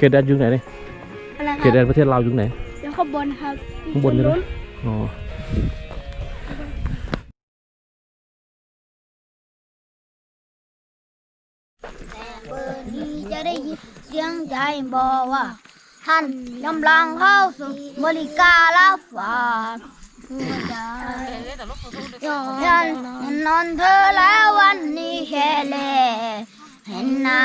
เขตแดนอยู่ไหนเนี่ยอะไรเขคตแดรับนประเทศลาวอยู่ไหนเดี๋ยวข้างบนครับข้างบนเลยนะอ๋อเบอร์นี้จะได้ยินเสียงใจบอกว่าท่านกำลังเข้าสู่บริการรับฝากหัวใจฉันนอนเธอแล้ววันนี้แค่แลเห็นหน้า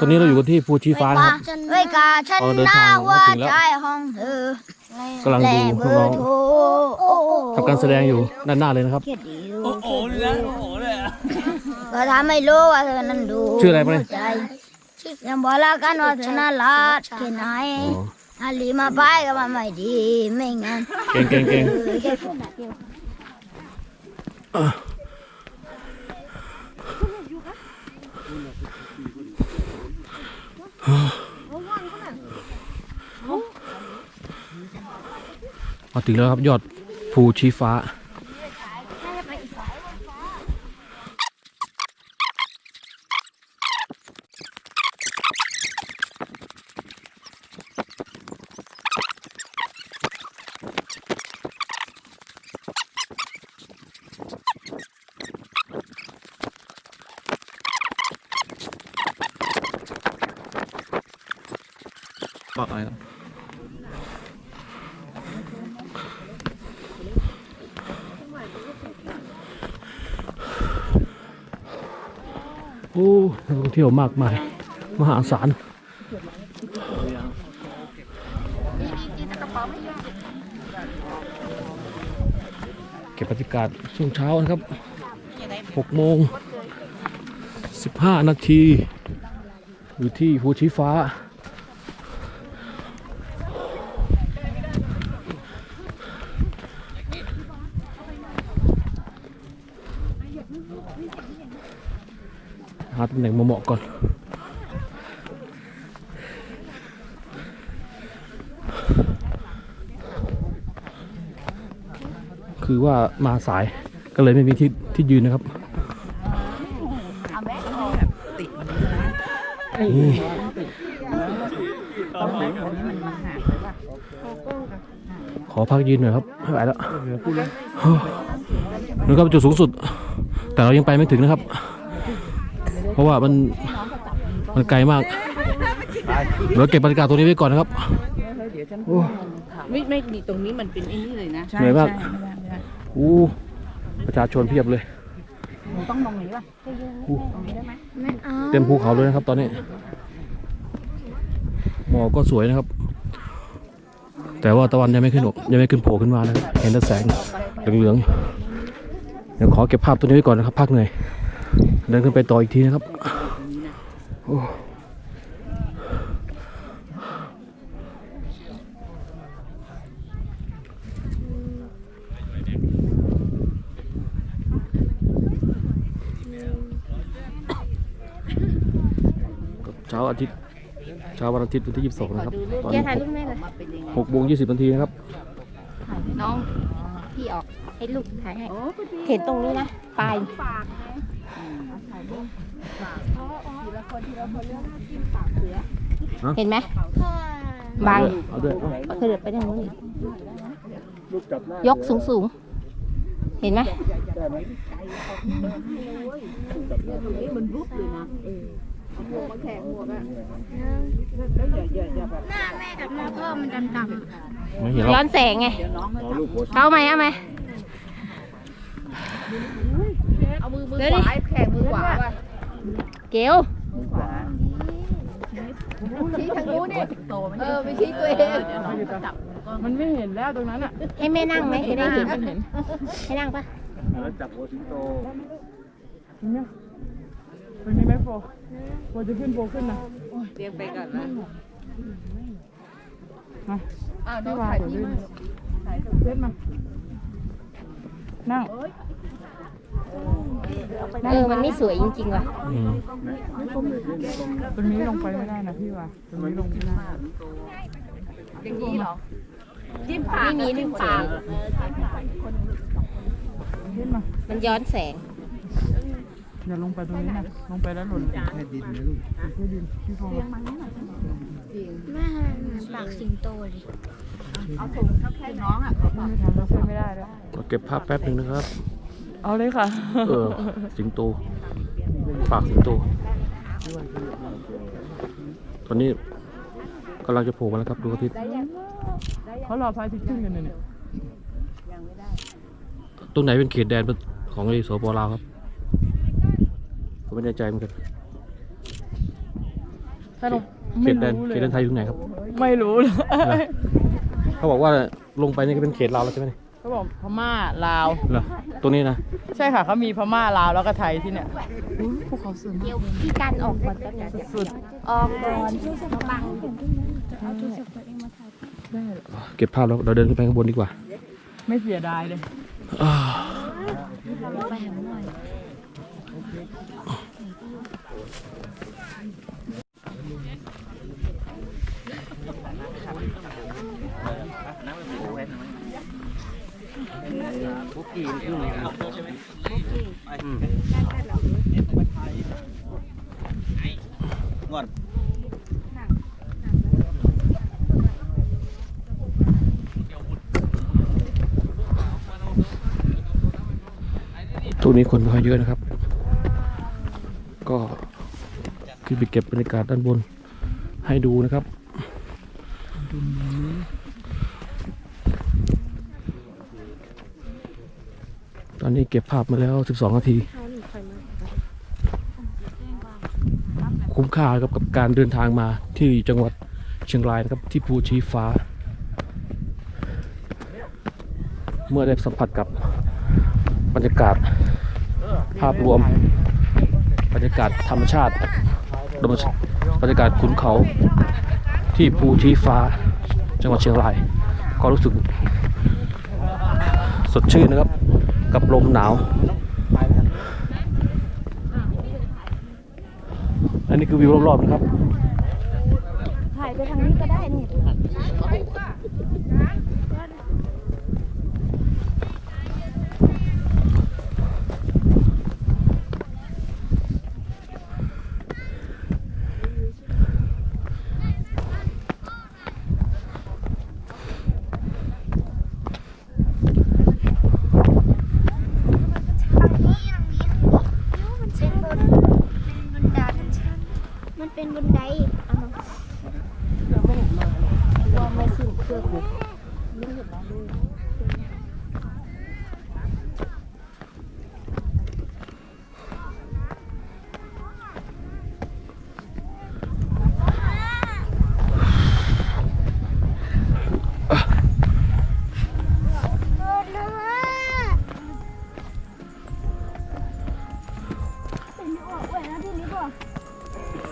ตอนนี้เราอยู่กันที่ภูชีฟ้านะครับไว้กาฉันอ๋อเดินหน้าทางหัวมาถึงแล้ว ใจของเธอกำลังดูและเบอน้องร์โทรๆทำการแสดงอยู่ด้านหน้าเลยนะครับ เกียรติอยู่โอ้โหเลยนะโอ้โหเลยอะก็ทำให้รู้ว่าเธอนั้นดูชื่ออะไรปะเนี่ย ใจยังบอกแล้วกันว่าเธอน่ารักแค่ไหนอ๋ออาลีมาไปก็มันไม่ดีไม่งั้นเก่งเก่งเก่ง เออแค่ฝนเดียว มาถึงแล้วครับยอดภูชีฟ้า บอกอะไรนโอ้นักท่องเที่ยวมากมาย มหาศาลเก็บบรรยากาศช่วงเช้านะครับ6โมง 15 นาที อยู่ที่ภูชีฟ้าาตำแหน่งเหมาะก่อน คือว่ามาสายก็เลยไม่มีที่ที่ยืนนะครับนี่ขอพักยืนหน่อยครับไม่ไหวแล้วนี่ก็เป็นจุดสูงสุด แต่เรายังไปไม่ถึงนะครับ เพราะว่ามันมันไกลมากเดี๋ยวเก็บบรรยากาศตรงนี้ไว้ก่อนนะครับโอ้ไม่ไม่ดีตรงนี้มันเป็นไอ้นี่เลยนะเหนื่อยมากใช่ไม่ได้ไม่ได้โอ้ประชาชนเพียบเลยหนูต้องลงนี้ป่ะโอ้ตรงนี้ได้ไหมไม่เอาเต็มภูเขาเลยนะครับ ตอนนี้หมอกก็สวยนะครับ แต่ว่าตะวันยังไม่ขึ้นหรอกยังไม่ขึ้นโผล่ขึ้นมานะครับเห็นแต่แสงเหลืองๆเดี๋ยวขอเก็บภาพตัวนี้ไว้ก่อนนะครับพักเหนื่อย เดินขึ้นไปต่ออีกทีนะครับโอ้เช้าอาทิตย์เช้าวันอาทิตย์วันที่22นะครับตอนนี้ถ่ายรูปแม่เลยเป็นยังไงหกโมงยี่สิบนาทีนะครับ น้อง พี่ออกให้ลูกถ่ายให้เห็นตรงนี้นะปลาย เห็นไหมบางเอาด้วยเอาก็คือเดินไปทางนู้นอีกยกสูงสูงๆเห็นไหมหน้าแม่กับหน้าพ่อมันดำไม่เห็นหรย้ออกนแสงไงเอาไหมเอาไหมเอา มือมือขวาแข่งมือขวาเกลชี้ทางนู้นนี่เออไม่ชี้ตัวเองมันไม่เห็นแล้วตรงนั้นอะให้แม่นั่งไหมจะได้เห็นให้นั่งปะตรงนี้ไหมโฟโฟจะขึ้นโฟขึ้นนะเรียงไปก่อนนะมาอ้าวน้พี่องวาถ่ายเดี๋ยวที่ด้วยเล่นมานั่ง เออมันไม่สวยจริงๆว่ะ อืมตรงนี้ลงไปไม่ได้นะพี่วาตรงนี้ลงไม่ได้อย่างนี้เหรอ จิ้มปากไม่มีจิ้มปากเล่นมามันย้อนแสง อย่าลงไปตรงนี้นะลงไปแล้วหล่นแค่ดินนะลูกแค่ดินที่เขาแม่ปากสิงโตเลยไม่ทำแล้วช่วยไม่ได้ด้วยเราเก็บภาพแป๊บหนึ่งนะครับ เอาเลยค่ะ เออ สิงโตปากสิงโต ตอนนี้กำลังจะโผล่มาแล้วครับดวงอาทิตย์เขารอพระอาทิตย์ขึ้นกันเนี่ยตรงไหนเป็นเขตแดนของไอ้สปลาวครับผมไม่แน่ใจเหมือนกันถ้าลงเขไม่ตแดนรู้เลเขยตแดนไทยอยู่ตรงไหนครับ ไม่รู้เลยเขาบอกว่าลงไปนี่ก็เป็นเขตลาวแล้วใช่ไหม เนี่ยเขาบอกพม่าลาว เหรอตรงนี้นะใช่ค่ะเขามีพม่าลาวแล้วก็ไทยที่เนี่ยเดี๋ยวพี่กันออกก่อนก็ได้สุดออกก่อนมาบังเก็บภาพแล้วเราเดินขึ้นไปข้างบนดีกว่า ไม่เสียดายเลยอ่า ช่วงนี้คนไม่ค่อยเยอะนะครับ ก็ขึ้นไปเก็บบรรยากาศด้านบนให้ดูนะครับ ตอ นนี้เก็บภาพมาแล้ว 12 นาที คุ้มค่าครับกับการเดินทางมาที่จังหวัดเชียงรายนะครับที่ภูชีฟ้า เมื่อได้สัมผัสกับบรรยากาศภาพรวม บรรยากาศธรรมชาติธรรมชาติบรรยากาศขุนเขาที่ภูชีฟ้า จังหวัดเชียงราย ก็รู้สึกสดชื่นนะครับ กับลมหนาว อันนี้คือวิวรอบๆนะครับ ถ่ายไปทางนี้ก็ได้นี่เป็นบันไดเอามา ว่าไม่สิ้นเพื่อกู เปิดเลยเป็นออกแหวนนะที่นี้ก่ อน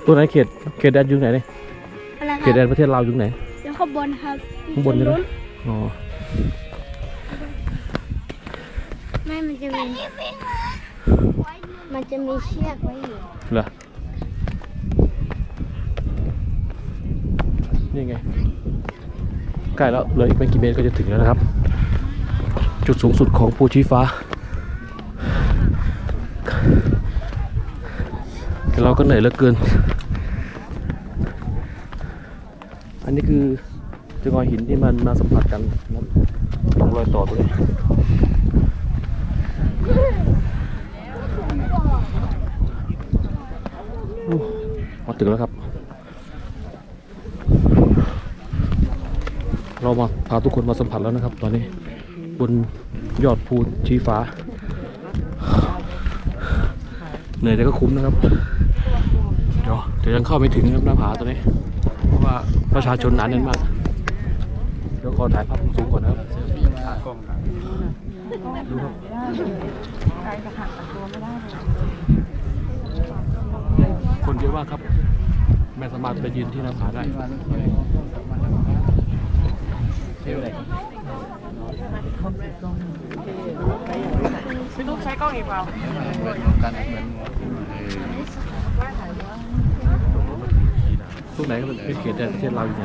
ตัวไหนเขตเขตแดนอยู่ไหนเนี่ยอะไรคเขรัตบแดนประเทศลาวอยู่ไหนเดี๋ยว ข้างบนครับข้างบนใช่ไหมอ๋อไม่มันจะมีมันจะมีเชือกไว้อยู่เหรอนี่ไงใกล้แล้วเหลืออีกไม่กี่เมตรก็จะถึงแล้วนะครับ จุดสูงสุดของภูชีฟ้าเราก็เหนื่อยเหลือเกิน อันนี้คือ จะงอยหินที่มันมาสัมผัสกันนะครับตรงรอยต่อตรงนี้มาถึงแล้วครับ เรามาพาทุกคนมาสัมผัสแล้วนะครับ ตอนนี้บนยอดภูชีฟ้า เหนื่อยแต่ก็คุ้มนะครับ เดี๋ยวเดี๋ยวยังเข้าไม่ถึงนะครับหน้าผาตัวนี้ เพราะว่าประชาชนหนาแน่นมาก เดี๋ยวขอถ่ายภาพสูงๆก่อนนะครับดูครับคนเยอะมากครับไม่สามารถไปยืนที่หน้าผาได้พี่ตุ๊กใช้กล้องอีกเปล่า ตรง ไหนก็เป็นเขตแดนประเทศลาวอยู่ไหน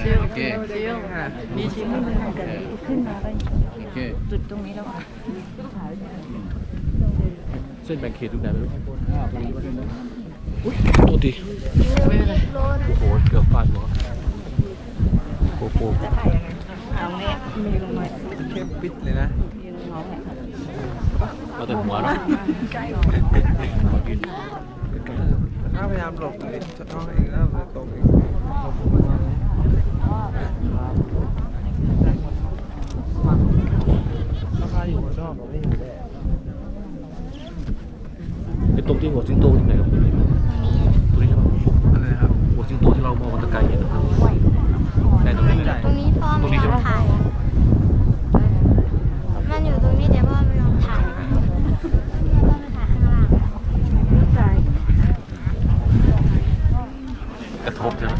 เชี่ยวเชี่ยวค่ะมีชิ้นหนึงขึ้นมาไปจุดตรงนี้แล้วอะเส้นแบ่งเขตตรงไหนไม่รู้อุ้ยโทษทีโอ้โหเกือบฟาดหัวโอ้โหเอาเนี้ยมีลงมาเข้มปิดเลยนะเราแต่หัวเนาะ ถ้าพยายามหลบเลยช่องเองแล้วตรงเองถ้าอยู่บนนอกผมไม่อยู่แน่ไอ้ตรงที่หัวสิงโตที่ไหนครับตรงนี้ครับอะไรนะครับ หัวสิงโตที่เรามองมาตะไกลเห็นนะครับได้ตรงนี้เลยตรงนี้พ่อไม่ยอมถ่ายมันอยู่ตรงนี้แต่พ่อไม่ยอมถ่ายพ่อไปถ่ายข้างล่าง กระทบใช่ไหม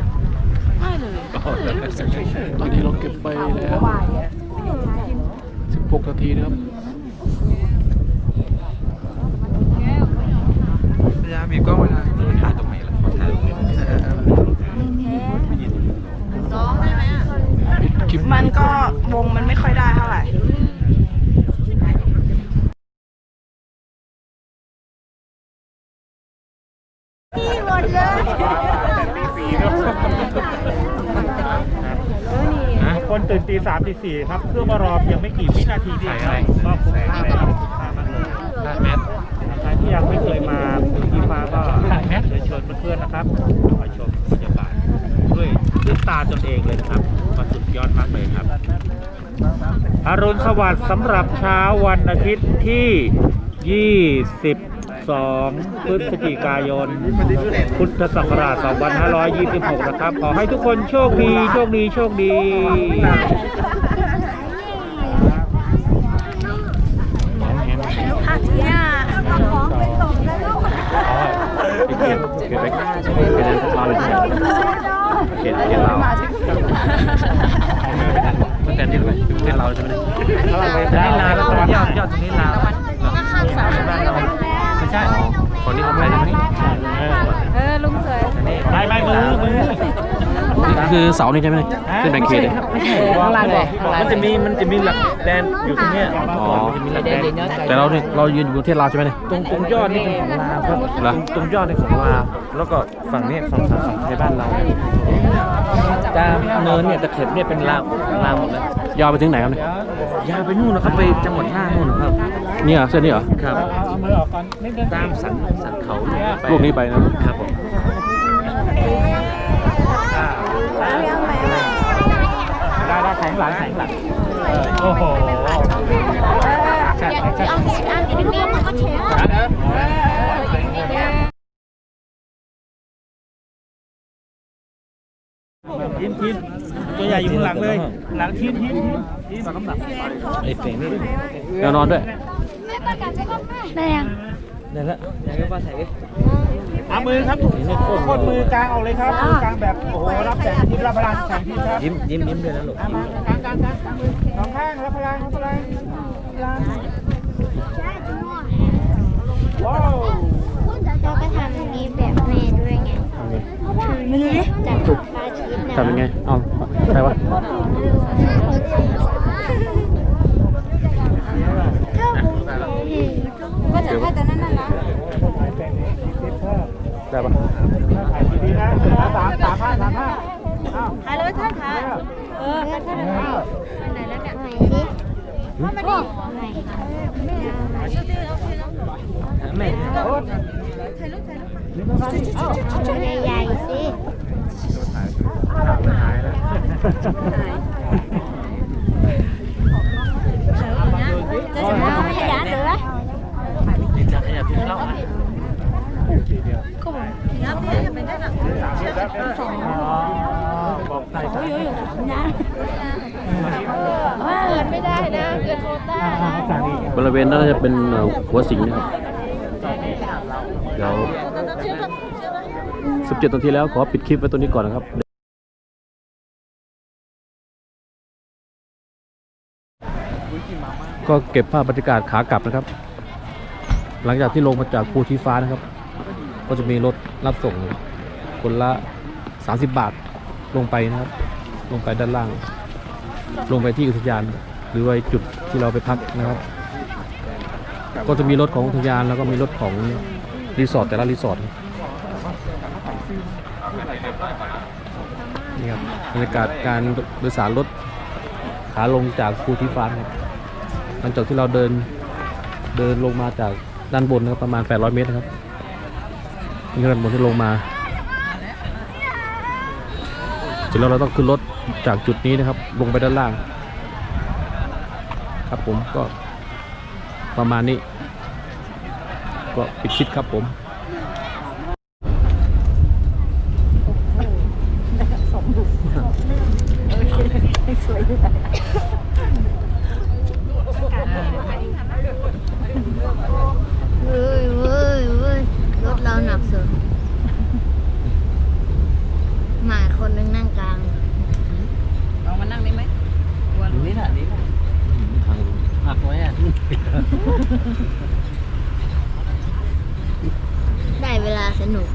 ไม่เลย ตอนนี้เราเก็บไปแล้ว16นาทีนะครับพยายามบีบกล้องไว้นะถ่ายตรงไหนล่ะถ่ายตรงนี้คลิปมันก็วงมันไม่ค่อยได้เท่าไหร่นี่หมดเลย คนตื่นตีสามตีสี่ครับเครื่อมารอเพียงไม่กี่วินาทีเดียวครับก็คุ้มค่าเลยครับคุ้มค่ามากเลยใครที่ยังไม่เคยมาพื้นที่ฟ้าก็เชิญชวนเพื่อนๆนะครับมาชมบรรยากาศด้วยด้วยตาตนเองเลยครับมาสุดยอดมากเลยครับอรุณสวัสดิ์สำหรับเช้าวันอาทิตย์ที่ 22พฤศจิกายน พุทธศักราช 2526 นะครับ ขอให้ทุกคนโชคดี โชคดี โชคดี เขตเขตไปเขตเดินลาวอยู่ที่ไหนเขตเขตลาวมันแทนที่ไหนประเทศลาวใช่ไหม ได้ลาแล้วตอนยอดยอด ตรงนี้ลาว ข้างเสา ไม่ใช่คนนี้คนไทยใช่ไหม ไม่ไม่มือมือ นี่ คือเสานี่ใช่ไหมเส้นแบ่งเขตเนี่ยข้างล่างเลยมันจะมีมันจะมีหลักแดนอยู่ตรงเนี้ยอ๋อมันจะมีหลักแดนแต่เราเนี่ยเรายืนอยู่ประเทศลาวใช่ไหมเนี่ยตรงตรงยอดนี่เป็นของลาวครับเหรอตรงยอดนี่ของลาวแล้วก็ฝั่งนี้ฝั่งฝั่งฝั่งไทยบ้านเราตามเนินเนี่ยตะเข็บเนี่ยเป็นลาวลาวหมดเลยยาวไปถึงไหนครับเนี่ยยาวไปนู่นนะครับไปจังหวัดน่านนู่นนะครับเนี่ยเส้นนี้เหรอครับตามสันสันเขาเนี่ยไปลูกนี้ไปนะครับผม ได้ได้แข็งหลังแข็งหลังโอ้โหใช่ใช่เอาเห็นอันนี้เรียกมันก็แชร์ทีมทีมตัวใหญ่อยู่ข้างหลังเลย หลังทีมทีมทีมน้ำหนักไอ้เป่งนี่แนวนอนด้วยได้ยังได้แล้วอยากให้ป้าใส่ เอามือครับกดมือกลางออกเลยครับมือกลางแบบโอ้โหรับแสงยิ้มรับพลังแสงทีครับยิ้มยิ้มยิ้มด้วยนะลูกกลางกลางกลางมือสองข้างรับพลังรับพลังว้าวเราก็ทำอย่างนี้แบบแม่ด้วยไงไม่รู้ดิจากปลาชีสนะทำยังไงเอาใครวะ ก็จะให้แต่นั่นน่ะนะ ได้ปะ ถ่ายดีๆนะสามสามห้าสามห้าอ้าว ถ่ายเลยถ่ายถ่ายเออถ่ายถ่ายอันไหนแล้วเนี่ยไหนดิมาดิไหน แม่ ใหญ่ๆสิ จะจะมาขยันหรือ จะขยับที่เข้าไหม บอกใส่ใส่เกินไม่ได้นะเกินโคต้านะสั่งอีกบริเวณนั้นน่าจะเป็นเอ่อหัวสิงนะครับเดี๋ยว17นาทีแล้วขอปิดคลิปไว้ตัวนี้ก่อนนะครับก็เก็บภาพบรรยากาศขากลับนะครับ หลังจากที่ลงมาจากภูชีฟ้านะครับ ก็จะมีรถรับส่งคนละ 30 บาท ลงไปนะครับ ลงไปด้านล่าง ลงไปที่อุทยาน หรือว่าจุดที่เราไปพักนะครับ ก็จะมีรถของอุทยานแล้วก็มีรถของรีสอร์ทแต่ละรีสอร์ทนี่ครับบรรยากาศการโดยสารรถขาลงจากภูทิฟ้าครับหลังจากที่เราเดินเดินลงมาจากด้านบนนะครับประมาณ 800 เมตรนะครับนี่คือด้านบนที่ลงมา เสร็จแล้วเราต้องขึ้นรถจากจุดนี้นะครับ ลงไปด้านล่าง ครับผมก็ประมาณนี้ ก็ปิดคลิปครับผมเว้ยเว้ยเว้ยรถเราหนักสุดหมาคนหนึงนั่งกลาง เอามานั่งได้ไหมวันนี้แหละนี่ หักไว้อะ ได้เวลาสนุก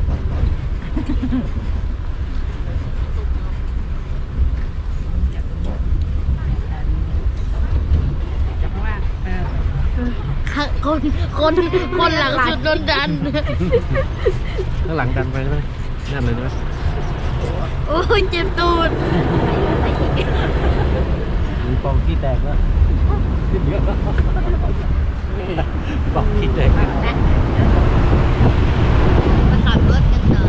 ว่าเออ ค่ะ คนคนคนหลังสุดโดนดันข้างหลังดันไปใช่ไหมนั่นเลยใช่ไหมโอ้ยเจ็บตูดมีปองขี้แตกแล้วปองขี้แตกมาขับรถกันต่อ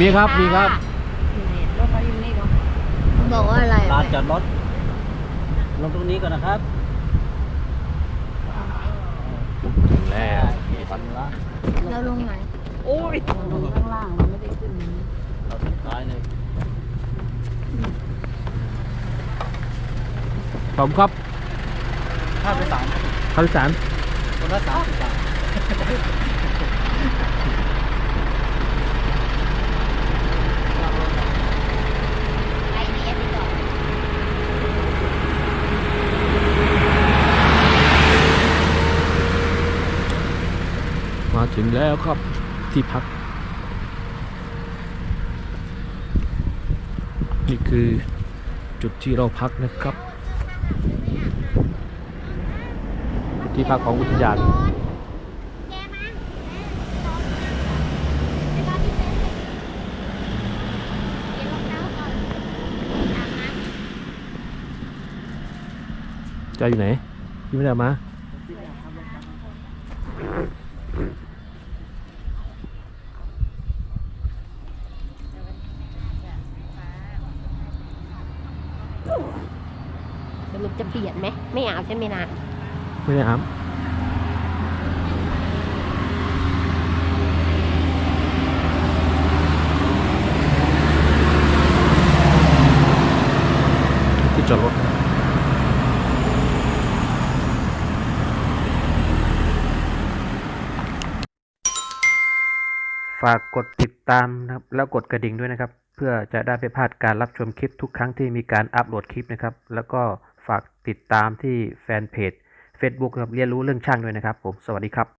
มีครับมีครับ รถเขาอยู่นี่ก่อนบอกว่าอะไรลาอะนจอดรถลงตรงนี้ก่อนนะครับถึงแล้วปันละแล้วลงไหนโอ้ยลงข้างล่างมันไม่ได้ขึ้นเราสุดท้ายเลยขอบคุณครับค่าโดยสารข้าวสารคนละสามสิบบาท ไอเดียไปก่อน มาถึง แล้วครับที่พัก นี่คือจุดที่เราพักนะครับ ที่พักของอุทยานจะอยู่ไหนยังไม่ได้มาาบใช่ไหมนะไม่ได้อาบที่จอดรถฝากกดติดตามนะครับ แล้วกดกระดิ่งด้วยนะครับ เพื่อจะได้ไม่พลาดการรับชมคลิปทุกครั้งที่มีการอัปโหลดคลิปนะครับ แล้วก็ ฝากติดตามที่แฟนเพจ Facebook ครับเรียนรู้เรื่องช่างด้วยนะครับผมสวัสดีครับ